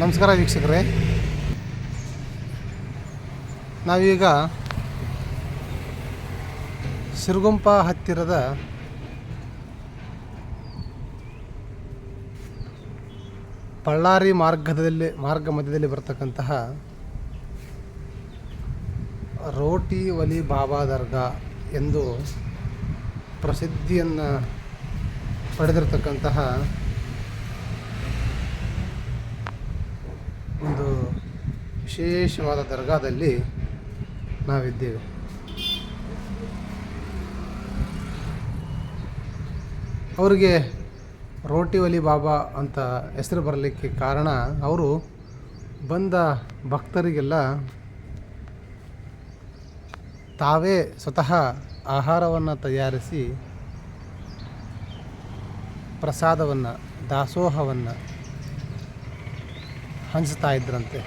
ನಮಸ್ಕಾರ ವೀಕ್ಷಕರೇ. ನಾವೀಗ ಸಿರುಗುಂಪ ಹತ್ತಿರದ ಬಳ್ಳಾರಿ ಮಾರ್ಗದಲ್ಲಿ, ಮಾರ್ಗ ಮಧ್ಯದಲ್ಲಿ ಬರ್ತಕ್ಕಂತಹ ರೋಟಿ ಒಲಿ ಬಾಬಾ ದರ್ಗಾ ಎಂದು ಪ್ರಸಿದ್ಧಿಯನ್ನು ಪಡೆದಿರತಕ್ಕಂತಹ ಒಂದು ವಿಶೇಷವಾದ ದರ್ಗಾದಲ್ಲಿ ನಾವಿದ್ದೇವೆ. ಅವರಿಗೆ ರೋಟಿ ಒಲಿ ಬಾಬಾ ಅಂತ ಹೆಸರು ಬರಲಿಕ್ಕೆ ಕಾರಣ ಅವರು ಬಂದ ಭಕ್ತರಿಗೆಲ್ಲ ತಾವೇ ಸ್ವತಃ ಆಹಾರವನ್ನು ತಯಾರಿಸಿ ಪ್ರಸಾದವನ್ನು, ದಾಸೋಹವನ್ನು ಹಂಚ್ತಾ ಇದ್ರಂತೆ.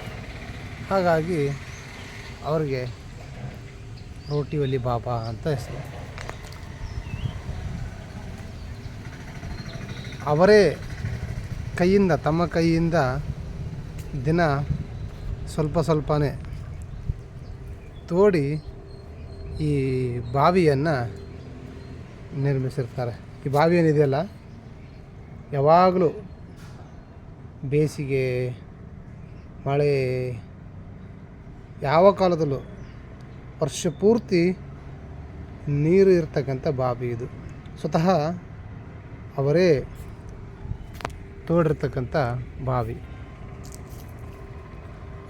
ಹಾಗಾಗಿ ಅವರಿಗೆ ರೋಟಿ ಒಲಿ ಬಾಬಾ ಅಂತ ಹೆಸರು. ಅವರೇ ಕೈಯಿಂದ, ತಮ್ಮ ಕೈಯಿಂದ ದಿನ ಸ್ವಲ್ಪ ಸ್ವಲ್ಪನೇ ತೋಡಿ ಈ ಬಾವಿಯನ್ನು ನಿರ್ಮಿಸಿರ್ತಾರೆ. ಈ ಬಾವಿ ಏನಿದೆಯಲ್ಲ, ಯಾವಾಗಲೂ ಬೇಸಿಗೆ ಮಳೆ ಯಾವ ಕಾಲದಲ್ಲೂ ವರ್ಷ ಪೂರ್ತಿ ನೀರು ಇರ್ತಕ್ಕಂಥ ಬಾವಿ ಇದು. ಸ್ವತಃ ಅವರೇ ತೋಡಿರ್ತಕ್ಕಂಥ ಬಾವಿ.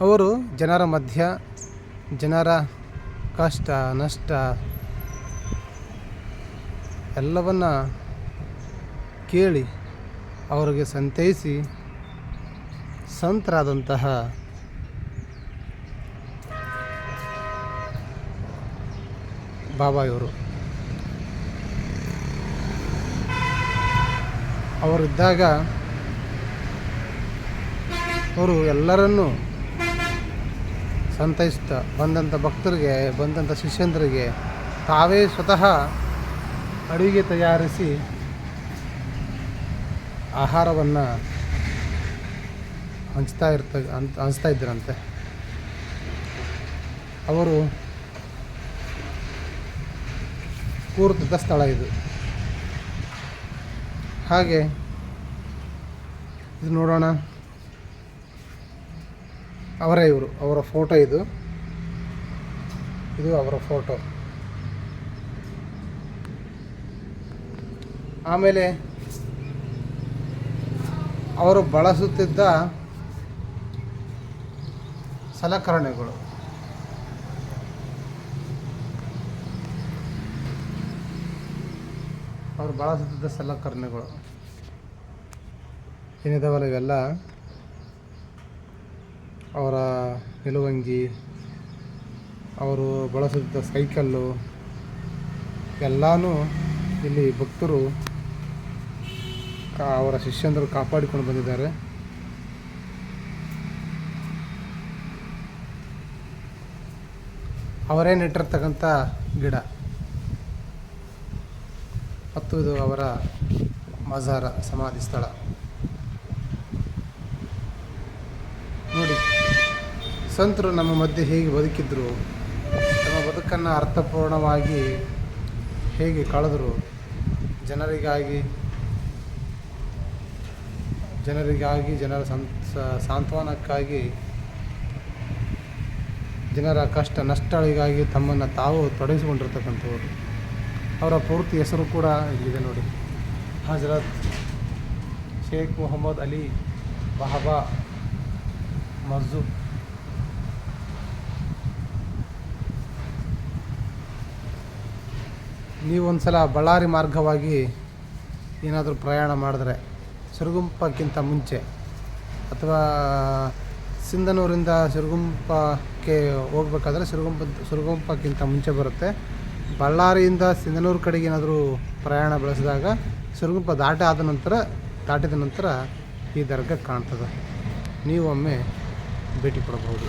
ಅವರು ಜನರ ಮಧ್ಯ, ಜನರ ಕಷ್ಟ, ನಷ್ಟ ಎಲ್ಲವನ್ನು ಕೇಳಿ ಅವರಿಗೆ ಸಂತೈಸಿ ಸಂತರಾದಂತಹ ಬಾಬಾ ಇವರು ಅವರಿದ್ದಾಗ ಅವರು ಎಲ್ಲರನ್ನೂ ಸಂತೈಸ್ತಾ ಬಂದಂಥ ಭಕ್ತರಿಗೆ ಬಂದಂಥ ಶಿಷ್ಯಂದರಿಗೆ ತಾವೇ ಸ್ವತಃ ಅಡುಗೆ ತಯಾರಿಸಿ ಆಹಾರವನ್ನು ಹಂಚ್ತಾ ಇರ್ತ ಹಂಚ್ತಾ ಇದ್ದರಂತೆ ಅವರು ಕೂರುತ್ತಿದ್ದ ಸ್ಥಳ ಇದು. ಹಾಗೆ ಇದು ನೋಡೋಣ. ಅವರೇ ಇವರು, ಅವರ ಫೋಟೋ ಇದು. ಇದು ಅವರ ಫೋಟೋ. ಆಮೇಲೆ ಅವರು ಬಳಸುತ್ತಿದ್ದ ಸಲಕರಣೆಗಳು. ಅವರು ಬಳಸುತ್ತಿದ್ದ ಸಲಕರಣೆಗಳು. ಏನಿದಾವಲ್ಲ ಇವೆಲ್ಲ? ಅವರ ನಿಲುವಂಗಿ, ಅವರು ಬಳಸುತ್ತಿದ್ದ ಸೈಕಲ್ಲು, ಎಲ್ಲನೂ ಇಲ್ಲಿ ಭಕ್ತರು ಅವರ ಶಿಷ್ಯಂದರು ಕಾಪಾಡಿಕೊಂಡು ಬಂದಿದ್ದಾರೆ. ಅವರೇ ನೆಟ್ಟಿರ್ತಕ್ಕಂಥ ಗಿಡ? ಮತ್ತು ಇದು ಅವರ ಮಜಾರ ಸಮಾಧಿ ಸ್ಥಳ. ನೋಡಿ, ಸಂತರು ನಮ್ಮ ಮಧ್ಯೆ ಹೇಗೆ ಬದುಕಿದ್ರು, ತಮ್ಮ ಬದುಕನ್ನು ಅರ್ಥಪೂರ್ಣವಾಗಿ ಹೇಗೆ ಕಳೆದರು, ಜನರಿಗಾಗಿ ಜನರಿಗಾಗಿ, ಜನರ ಸಂತ, ಸಾಂತ್ವನಕ್ಕಾಗಿ ಜನರ ಕಷ್ಟ ನಷ್ಟಗಳಿಗಾಗಿ ತಮ್ಮನ್ನು ತಾವು ತೊಡಗಿಸಿಕೊಂಡಿರ್ತಕ್ಕಂಥವ್ರು. ಅವರ ಪೂರ್ತಿ ಹೆಸರು ಕೂಡ ಇಲ್ಲಿದೆ ನೋಡಿ. ಹಜರತ್ ಶೇಖ್ ಮೊಹಮ್ಮದ್ ಅಲಿ ಬಹಬಾ ಮಸ್ಜೂದ್ ನೀವೊಂದು ಸಲ ಬಳ್ಳಾರಿ ಮಾರ್ಗವಾಗಿ ಏನಾದರೂ ಪ್ರಯಾಣ ಮಾಡಿದ್ರೆ, ಸಿರುಗುಂಪಕ್ಕಿಂತ ಮುಂಚೆ ಅಥವಾ ಸಿಂಧನೂರಿಂದ ಸಿರುಗುಂಪಕ್ಕೆ ಹೋಗ್ಬೇಕಾದ್ರೆ ಸಿರುಗುಂಪ, ಸಿರುಗುಂಪಕ್ಕಿಂತ ಮುಂಚೆ ಬರುತ್ತೆ. ಬಳ್ಳಾರಿಯಿಂದ ಸಿಂಧನೂರು ಕಡೆಗೆ ಏನಾದರೂ ಪ್ರಯಾಣ ಬೆಳೆಸಿದಾಗ ಸಿರುಗುಂಪ ದಾಟಿ ಆದ ನಂತರ, ದಾಟಿದ ನಂತರ ಈ ದರ್ಗಾ ಕಾಣ್ತದೆ. ನೀವು ಒಮ್ಮೆ ಭೇಟಿ ಕೊಡಬಹುದು.